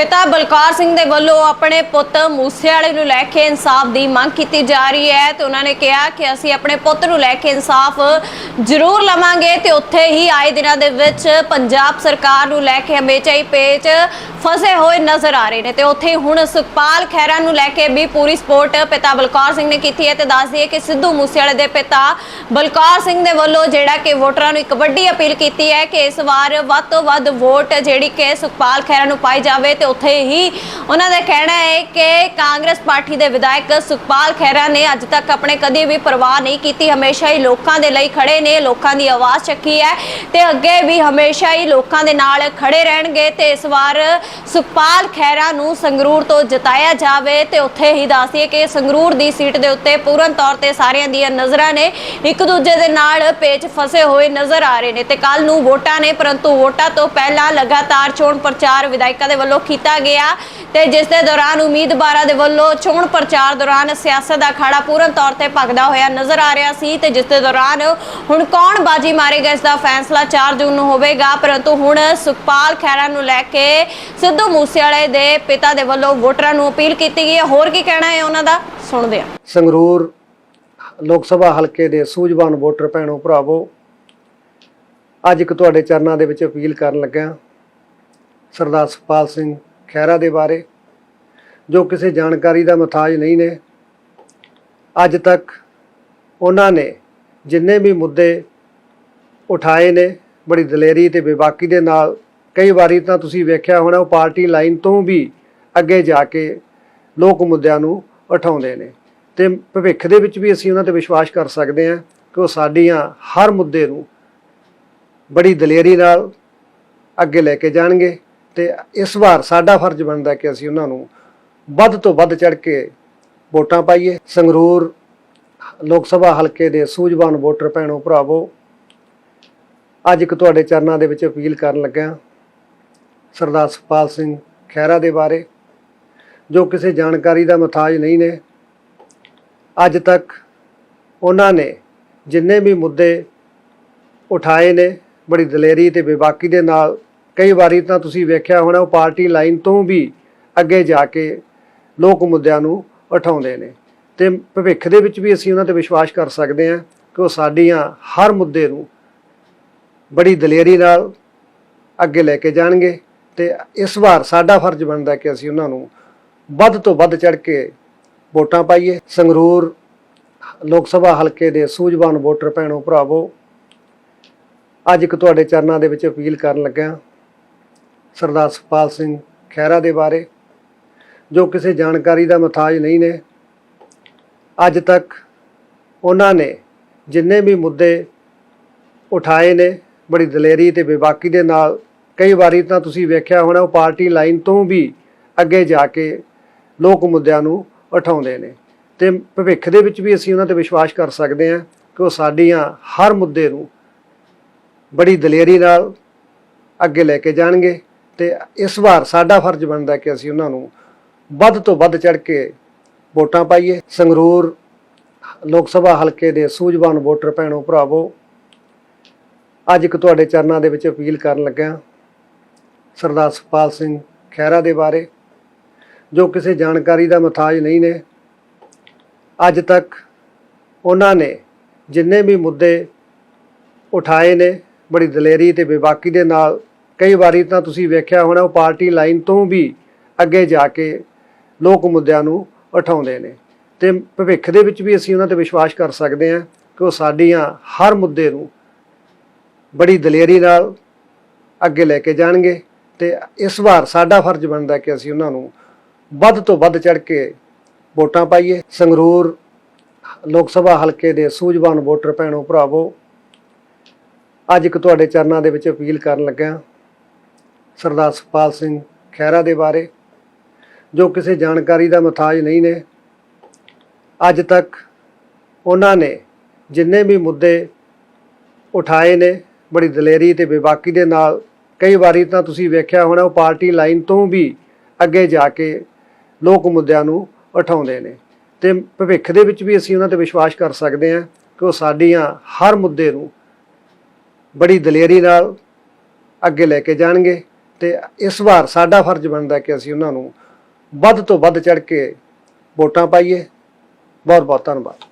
ਪਿਤਾ ਬਲਕਾਰ ਸਿੰਘ ਦੇ ਵੱਲੋਂ ਆਪਣੇ ਪੁੱਤ ਮੂਸੇਵਾਲੇ ਨੂੰ ਲੈ ਕੇ ਇਨਸਾਫ ਦੀ ਮੰਗ ਕੀਤੀ ਜਾ ਰਹੀ ਹੈ ਤੇ ਉਹਨਾਂ ਨੇ ਕਿਹਾ ਕਿ ਅਸੀਂ ਆਪਣੇ ਪੁੱਤ ਨੂੰ ਲੈ ਕੇ ਇਨਸਾਫ ਜ਼ਰੂਰ ਲਵਾਂਗੇ ਤੇ ਉੱਥੇ ਹੀ ਆਏ ਦਿਨਾਂ ਦੇ ਵਿੱਚ ਪੰਜਾਬ ਸਰਕਾਰ ਨੂੰ ਲੈ ਕੇ ਹਮੇਸ਼ਾ ਹੀ ਪੇਚ ਫਸੇ ਹੋਏ ਨਜ਼ਰ ਆ ਰਹੇ ਨੇ ਤੇ ਉੱਥੇ ਹੁਣ ਸੁਖਪਾਲ ਖਹਿਰਾ ਨੂੰ ਲੈ ਕੇ ਵੀ ਪੂਰੀ ਸਪੋਰਟ ਪਿਤਾ ਬਲਕਾਰ ਸਿੰਘ ਨੇ ਕੀਤੀ ਹੈ ਤੇ ਦੱਸ ਦਈਏ ਕਿ ਸਿੱਧੂ ਮੂਸੇਵਾਲੇ ਦੇ ਪਿਤਾ ਬਲਕਾਰ ਸਿੰਘ ਦੇ ਵੱਲੋਂ ਜਿਹੜਾ ਕਿ ਵੋਟਰਾਂ ਨੂੰ ਇੱਕ ਵੱਡੀ ਅਪੀਲ ਕੀਤੀ ਹੈ ਕਿ ਇਸ ਵਾਰ ਵੱਧ ਤੋਂ ਵੱਧ ਵੋਟ ਜਿਹੜੀ ਕਿ ਸੁਖਪਾਲ ਖਹਿਰਾ ਨੂੰ ਪਾਈ ਜਾਵੇ ਤੇ ਉੱਥੇ ਹੀ ਉਹਨਾਂ ਦਾ ਕਹਿਣਾ ਹੈ ਕਿ ਕਾਂਗਰਸ ਪਾਰਟੀ ਦੇ ਵਿਧਾਇਕ ਸੁਖਪਾਲ ਖਹਿਰਾ ਨੇ ਅੱਜ ਤੱਕ ਆਪਣੇ ਕਦੇ ਵੀ ਪਰਵਾਹ ਨਹੀਂ ਕੀਤੀ। ਹਮੇਸ਼ਾ ਹੀ ਲੋਕਾਂ ਦੇ ਲਈ ਖੜੇ ਨੇ, ਲੋਕਾਂ ਦੀ ਆਵਾਜ਼ ਚੱਕੀ ਹੈ ਤੇ ਅੱਗੇ ਵੀ ਹਮੇਸ਼ਾ ਹੀ ਲੋਕਾਂ ਦੇ ਨਾਲ ਖੜੇ ਰਹਿਣਗੇ ਤੇ ਇਸ ਵਾਰ ਸੁਖਪਾਲ ਖਹਿਰਾ ਨੂੰ ਸੰਗਰੂਰ ਤੋਂ ਜਿਤਾਇਆ ਜਾਵੇ ਤੇ ਉੱਥੇ ਹੀ ਦੱਸਦੀਏ ਕਿ ਸੰਗਰੂਰ ਦੀ ਸੀਟ ਦੇ ਉੱਤੇ ਪੂਰਨ ਤੌਰ ਤੇ ਸਾਰਿਆਂ ਦੀਆਂ ਨਜ਼ਰਾਂ ਨੇ, ਇੱਕ ਦੂਜੇ ਦੇ ਨਾਲ ਪੇਚ ਫਸੇ ਹੋਏ ਨਜ਼ਰ ਆ ਰਹੇ ਨੇ ਤੇ ਕੱਲ ਨੂੰ ਵੋਟਾਂ ਨੇ, ਪਰੰਤੂ ਵੋਟਾਂ ਤੋਂ ਪਹਿਲਾਂ ਲਗਾਤਾਰ ਚੋਣ ਪ੍ਰਚਾਰ ਵਿਧਾਇਕਾਂ ਦੇ ਵੱਲੋਂ ਕੀਤਾ ਗਿਆ ਤੇ ਜਿਸ ਦੇ ਦੌਰਾਨ ਉਮੀਦਵਾਰਾਂ ਦੇ ਵੱਲੋਂ ਚੋਣ ਪ੍ਰਚਾਰ ਦੌਰਾਨ ਸਿਆਸਤ ਦਾ ਅਖਾੜਾ ਪੂਰਨ ਤੌਰ ਤੇ ਭਖਦਾ ਹੋਇਆ ਨਜ਼ਰ ਆ ਰਿਹਾ ਸੀ ਤੇ ਜਿਸ ਦੇ ਦੌਰਾਨ ਹੁਣ ਕੌਣ ਬਾਜੀ ਮਾਰੇਗਾ ਇਸ ਦਾ ਫੈਸਲਾ 4 ਜੂਨ ਨੂੰ ਹੋਵੇਗਾ, ਪਰੰਤੂ ਹੁਣ ਸੁਖਪਾਲ ਖਹਿਰਾ ਨੂੰ ਲੈ ਕੇ ਸਿੱਧੂ ਮੂਸੇਵਾਲੇ ਦੇ ਪਿਤਾ ਦੇ ਵੱਲੋਂ ਵੋਟਰਾਂ ਨੂੰ ਅਪੀਲ ਕੀਤੀ ਗਈ ਹੈ। ਹੋਰ ਕੀ ਕਹਿਣਾ ਹੈ ਉਹਨਾਂ ਦਾ? ਸੁਣਦੇ ਹਾਂ। ਸੰਗਰੂਰ ਲੋਕ ਸਭਾ ਹਲਕੇ ਦੇ ਸੂਝਵਾਨ ਵੋਟਰ ਭੈਣੋ ਭਰਾਵੋ, ਅੱਜ ਇੱਕ ਤੁਹਾਡੇ ਚਰਨਾਂ ਦੇ ਵਿੱਚ ਅਪੀਲ ਕਰਨ ਲੱਗਾ ਸਰਦਾਰ ਸੁਖਪਾਲ ਸਿੰਘ ਖਹਿਰਾ ਦੇ ਬਾਰੇ, ਜੋ ਕਿਸੇ ਜਾਣਕਾਰੀ ਦਾ ਮਥਾਜ ਨਹੀਂ ਨੇ। ਅੱਜ ਤੱਕ ਉਹਨਾਂ ਨੇ ਜਿੰਨੇ ਵੀ ਮੁੱਦੇ ਉਠਾਏ ਨੇ, ਬੜੀ ਦਲੇਰੀ ਤੇ ਬੇਬਾਕੀ ਦੇ ਨਾਲ, ਕਈ ਵਾਰੀ ਤਾਂ ਤੁਸੀਂ ਵੇਖਿਆ ਹੋਣਾ, ਉਹ ਪਾਰਟੀ ਲਾਈਨ ਤੋਂ ਵੀ ਅੱਗੇ ਜਾ ਕੇ ਲੋਕ ਮੁੱਦਿਆਂ ਨੂੰ ਉਠਾਉਂਦੇ ਨੇ। ਤੇ ਭਵਿੱਖ ਦੇ ਵਿੱਚ ਵੀ ਅਸੀਂ ਉਹਨਾਂ ਤੇ ਵਿਸ਼ਵਾਸ ਕਰ ਸਕਦੇ ਹਾਂ ਕਿ ਉਹ ਸਾਡੀਆਂ ਹਰ ਮੁੱਦੇ ਨੂੰ ਬੜੀ ਦਲੇਰੀ ਨਾਲ ਅੱਗੇ ਲੈ ਕੇ ਜਾਣਗੇ। ਤੇ ਇਸ ਵਾਰ ਸਾਡਾ ਫਰਜ਼ ਬਣਦਾ ਕਿ ਅਸੀਂ ਉਹਨਾਂ ਨੂੰ ਵੱਧ ਤੋਂ ਵੱਧ ਚੜ ਕੇ ਵੋਟਾਂ ਪਾਈਏ। ਸੰਗਰੂਰ ਲੋਕ ਸਭਾ ਹਲਕੇ ਦੇ ਸੂਝਵਾਨ ਵੋਟਰ ਭੈਣੋ ਭਰਾਵੋ, ਅੱਜ ਇੱਕ ਤੁਹਾਡੇ ਚਰਨਾਂ ਦੇ ਵਿੱਚ ਅਪੀਲ ਕਰਨ ਲੱਗਾ ਸਰਦਾਰ ਸੁਖਪਾਲ ਸਿੰਘ ਖਹਿਰਾ ਦੇ ਬਾਰੇ, ਜੋ ਕਿਸੇ ਜਾਣਕਾਰੀ ਦਾ ਮਥਾਜ ਨਹੀਂ ਨੇ, ਅੱਜ ਤੱਕ ਉਹਨਾਂ ਨੇ ਜਿੰਨੇ ਵੀ ਮੁੱਦੇ ਉਠਾਏ ਨੇ, ਬੜੀ ਦਲੇਰੀ ਤੇ ਬੇਬਾਕੀ ਦੇ ਨਾਲ ਕਈ ਵਾਰੀ ਤਾਂ ਤੁਸੀਂ ਵੇਖਿਆ ਹੋਣਾ, ਉਹ ਪਾਰਟੀ ਲਾਈਨ ਤੋਂ ਵੀ ਅੱਗੇ ਜਾ ਕੇ ਲੋਕ ਮੁੱਦਿਆਂ ਨੂੰ ਉਠਾਉਂਦੇ ਨੇ। ਤੇ ਭਵਿੱਖ ਦੇ ਵਿੱਚ ਵੀ ਅਸੀਂ ਉਹਨਾਂ ਤੇ ਵਿਸ਼ਵਾਸ ਕਰ ਸਕਦੇ ਹਾਂ ਕਿ ਉਹ ਸਾਡੀਆਂ ਹਰ ਮੁੱਦੇ ਨੂੰ ਬੜੀ ਦਲੇਰੀ ਨਾਲ ਅੱਗੇ ਲੈ ਕੇ ਜਾਣਗੇ ਤੇ ਇਸ ਵਾਰ ਸਾਡਾ ਫਰਜ਼ ਬਣਦਾ ਕਿ ਅਸੀਂ ਉਹਨਾਂ ਨੂੰ ਵੱਧ ਤੋਂ ਵੱਧ ਚੜ ਕੇ ਵੋਟਾਂ ਪਾਈਏ। ਸੰਗਰੂਰ ਲੋਕ ਸਭਾ ਹਲਕੇ ਦੇ ਸੂਝਵਾਨ ਵੋਟਰ ਭੈਣੋ ਭਰਾਵੋ, ਅੱਜ ਇੱਕ ਤੁਹਾਡੇ ਚਰਨਾਂ ਦੇ ਵਿੱਚ ਅਪੀਲ ਕਰਨ ਲੱਗਾ ਸਰਦਾਰ ਸੁਖਪਾਲ ਸਿੰਘ ਖਹਿਰਾ ਦੇ ਬਾਰੇ, ਜੋ ਕਿਸੇ ਜਾਣਕਾਰੀ ਦਾ ਮਥਾਜ ਨਹੀਂ ਨੇ। ਅੱਜ ਤੱਕ ਉਹਨਾਂ ਨੇ ਜਿੰਨੇ ਵੀ ਮੁੱਦੇ ਉਠਾਏ ਨੇ, ਬੜੀ ਦਲੇਰੀ ਤੇ ਬੇਬਾਕੀ ਦੇ ਨਾਲ, ਕਈ ਵਾਰੀ ਤਾਂ ਤੁਸੀਂ ਵੇਖਿਆ ਹੋਣਾ, ਉਹ ਪਾਰਟੀ ਲਾਈਨ ਤੋਂ ਵੀ ਅੱਗੇ ਜਾ ਕੇ ਲੋਕ ਮੁੱਦਿਆਂ ਨੂੰ ਉਠਾਉਂਦੇ ਨੇ। ਤੇ ਭਵਿੱਖ ਦੇ ਵਿੱਚ ਵੀ ਅਸੀਂ ਉਹਨਾਂ ਤੇ ਵਿਸ਼ਵਾਸ ਕਰ ਸਕਦੇ ਹਾਂ ਕਿ ਉਹ ਸਾਡੀਆਂ ਹਰ ਮੁੱਦੇ ਨੂੰ ਬੜੀ ਦਲੇਰੀ ਨਾਲ ਅੱਗੇ ਲੈ ਕੇ ਜਾਣਗੇ। ਤੇ ਇਸ ਵਾਰ ਸਾਡਾ ਫਰਜ਼ ਬਣਦਾ ਕਿ ਅਸੀਂ ਉਹਨਾਂ ਨੂੰ ਵੱਧ ਤੋਂ ਵੱਧ ਚੜ ਕੇ ਵੋਟਾਂ ਪਾਈਏ। ਸੰਗਰੂਰ ਲੋਕ ਸਭਾ ਹਲਕੇ ਦੇ ਸੂਝਵਾਨ ਵੋਟਰ ਭੈਣੋ ਭਰਾਵੋ, ਅੱਜ ਇੱਕ ਤੁਹਾਡੇ ਚਰਨਾਂ ਦੇ ਵਿੱਚ ਅਪੀਲ ਕਰਨ ਲੱਗਾ ਸਰਦਾਰ ਸੁਖਪਾਲ ਸਿੰਘ ਖਹਿਰਾ ਦੇ ਬਾਰੇ, ਜੋ ਕਿਸੇ ਜਾਣਕਾਰੀ ਦਾ ਮਥਾਜ ਨਹੀਂ ਨੇ, ਅੱਜ ਤੱਕ ਉਹਨਾਂ ਨੇ ਜਿੰਨੇ ਵੀ ਮੁੱਦੇ ਉਠਾਏ ਨੇ, ਬੜੀ ਦਲੇਰੀ ਤੇ ਬੇਬਾਕੀ ਦੇ ਨਾਲ ਕਈ ਵਾਰੀ ਤਾਂ ਤੁਸੀਂ ਵੇਖਿਆ ਹੋਣਾ, ਉਹ ਪਾਰਟੀ ਲਾਈਨ ਤੋਂ ਵੀ ਅੱਗੇ ਜਾ ਕੇ ਲੋਕ ਮੁੱਦਿਆਂ ਨੂੰ ਉਠਾਉਂਦੇ ਨੇ। ਤੇ ਭਵਿੱਖ ਦੇ ਵਿੱਚ ਵੀ ਅਸੀਂ ਉਹਨਾਂ ਤੇ ਵਿਸ਼ਵਾਸ ਕਰ ਸਕਦੇ ਹਾਂ ਕਿ ਉਹ ਸਾਡੀਆਂ ਹਰ ਮੁੱਦੇ ਨੂੰ ਬੜੀ ਦਲੇਰੀ ਨਾਲ ਅੱਗੇ ਲੈ ਕੇ ਜਾਣਗੇ ਤੇ ਇਸ ਵਾਰ ਸਾਡਾ ਫਰਜ਼ ਬਣਦਾ ਕਿ ਅਸੀਂ ਉਹਨਾਂ ਨੂੰ ਵੱਧ ਤੋਂ ਵੱਧ ਚੜ ਕੇ ਵੋਟਾਂ ਪਾਈਏ। ਸੰਗਰੂਰ ਲੋਕ ਸਭਾ ਹਲਕੇ ਦੇ ਸੂਝਵਾਨ ਵੋਟਰ ਭੈਣੋ ਭਰਾਵੋ, ਅੱਜ ਇੱਕ ਤੁਹਾਡੇ ਚਰਨਾਂ ਦੇ ਵਿੱਚ ਅਪੀਲ ਕਰਨ ਲੱਗਾ ਸਰਦਾਰ ਸੁਖਪਾਲ ਸਿੰਘ ਖਹਿਰਾ ਦੇ ਬਾਰੇ, ਜੋ ਕਿਸੇ ਜਾਣਕਾਰੀ ਦਾ ਮਥਾਜ ਨਹੀਂ ਨੇ। ਅੱਜ ਤੱਕ ਉਹਨਾਂ ਨੇ ਜਿੰਨੇ ਵੀ ਮੁੱਦੇ ਉਠਾਏ ਨੇ, ਬੜੀ ਦਲੇਰੀ ਤੇ ਬੇਬਾਕੀ ਦੇ ਨਾਲ, ਕਈ ਵਾਰੀ ਤਾਂ ਤੁਸੀਂ ਵੇਖਿਆ ਹੋਣਾ, ਉਹ ਪਾਰਟੀ ਲਾਈਨ ਤੋਂ ਵੀ ਅੱਗੇ ਜਾ ਕੇ ਲੋਕ ਮੁੱਦਿਆਂ ਨੂੰ ਉਠਾਉਂਦੇ ਨੇ। ਤੇ ਭਵਿੱਖ ਦੇ ਵਿੱਚ ਵੀ ਅਸੀਂ ਉਹਨਾਂ ਤੇ ਵਿਸ਼ਵਾਸ ਕਰ ਸਕਦੇ ਹਾਂ ਕਿ ਉਹ ਸਾਡੀਆਂ ਹਰ ਮੁੱਦੇ ਨੂੰ ਬੜੀ ਦਲੇਰੀ ਨਾਲ ਅੱਗੇ ਲੈ ਕੇ ਜਾਣਗੇ। ਤੇ ਇਸ ਵਾਰ ਸਾਡਾ ਫਰਜ਼ ਬਣਦਾ ਕਿ ਅਸੀਂ ਉਹਨਾਂ ਨੂੰ ਵੱਧ ਤੋਂ ਵੱਧ ਚੜ ਕੇ ਵੋਟਾਂ ਪਾਈਏ। ਬਹੁਤ ਬਹੁਤ ਧੰਨਵਾਦ।